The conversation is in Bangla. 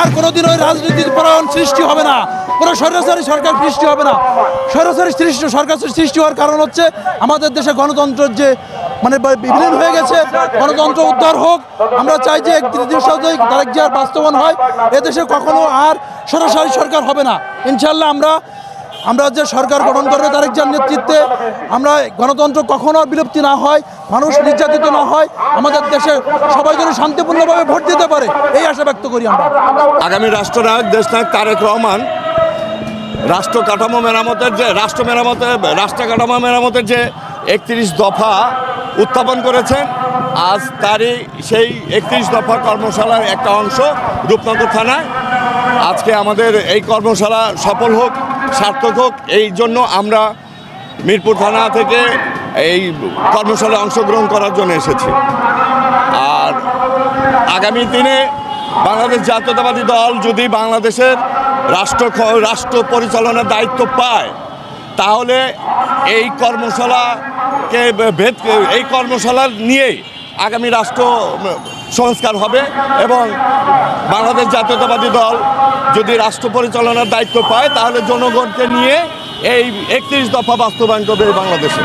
আর কোনোদিন ওই রাজনীতির পরায়ণ সৃষ্টি হবে না। কোনো সরাসরি সরকার সৃষ্টি হবে না। সরাসরি সৃষ্টি সরকার সৃষ্টি হওয়ার কারণ হচ্ছে আমাদের দেশে গণতন্ত্রের যে মানে বিভিন্ন হয়ে গেছে, গণতন্ত্র উদ্ধার হোক। আমরা চাই যে একত্রিশ যে আর বাস্তবায়ন হয়। এদেশে কখনো আর সরাসরি সরকার হবে না। ইনশাল্লাহ আমরা আমরা যে সরকার গঠন করবে তারেক যার নেতৃত্বে, আমরা গণতন্ত্র কখনো বিলুপ্তি না হয়, মানুষ নির্যাতিত না হয়, আমাদের দেশে সবাই যেন শান্তিপূর্ণভাবে ভোট দিতে পারে, এই আশা ব্যক্ত করি আমরা। আগামী রাষ্ট্রনায়ক, দেশনায়ক তারেক রহমান, রাষ্ট্র কাঠামো মেরামতের যে রাষ্ট্র মেরামতের রাষ্ট্র কাঠামো মেরামতের যে একত্রিশ দফা উত্থাপন করেছেন, আজ তারই সেই একত্রিশ দফা কর্মশালার একটা অংশ রূপনগর থানায়। আজকে আমাদের এই কর্মশালা সফল হোক, সার্থক হোক, এই জন্য আমরা মিরপুর থানা থেকে এই কর্মশালায় অংশগ্রহণ করার জন্য এসেছি। আর আগামী দিনে বাংলাদেশ জাতীয়তাবাদী দল যদি বাংলাদেশের রাষ্ট্র রাষ্ট্র পরিচালনার দায়িত্ব পায়, তাহলে এই কর্মশালাকে ভেদ, এই কর্মশালা নিয়েই আগামী রাষ্ট্র সংস্কার হবে এবং বাংলাদেশ জাতীয়তাবাদী দল যদি রাষ্ট্র পরিচালনার দায়িত্ব পায়, তাহলে জনগণকে নিয়ে এই একত্রিশ দফা বাস্তবায়ন করবে বাংলাদেশে।